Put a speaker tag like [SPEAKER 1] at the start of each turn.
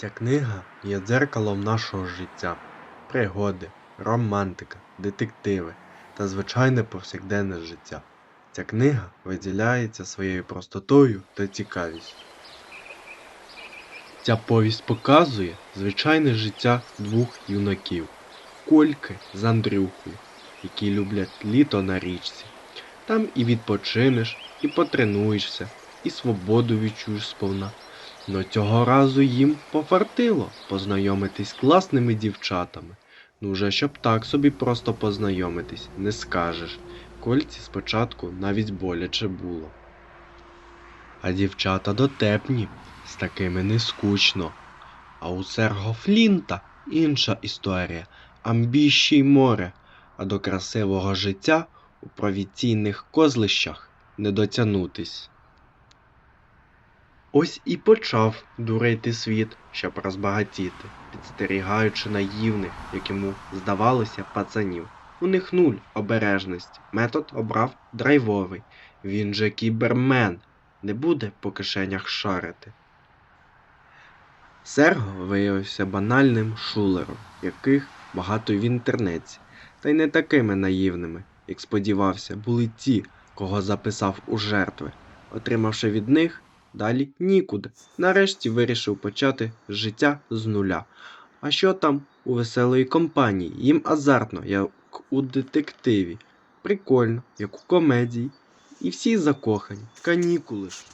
[SPEAKER 1] Ця книга є дзеркалом нашого життя, пригоди, романтика, детективи та звичайне повсякденне життя. Ця книга виділяється своєю простотою та цікавістю. Ця повість показує звичайне життя двох юнаків Кольки з Андрюхою, які люблять літо на річці. Там і відпочинеш, і потренуєшся, і свободу відчуєш сповна. Но цього разу їм пофартило познайомитись класними дівчатами. Ну вже щоб так собі просто познайомитись, не скажеш. Кольці спочатку навіть боляче було. А дівчата дотепні, з такими не скучно. А у Серго Флінта інша історія, амбіщій море, а до красивого життя у провінційних козлищах не дотягнутись. Ось і почав дурити світ, щоб розбагатіти, підстерігаючи наївних, як йому здавалося, пацанів. У них нуль обережності. Метод обрав драйвовий. Він же кібермен, не буде по кишенях шарити. Серго виявився банальним шулером, яких багато в інтернеті, та й не такими наївними, як сподівався, були ті, кого записав у жертви. Отримавши від них, далі нікуди. Нарешті вирішив почати життя з нуля. А що там у веселої компанії? Їм азартно, як у детективі. Прикольно, як у комедії. І всі закохані. Канікули ж.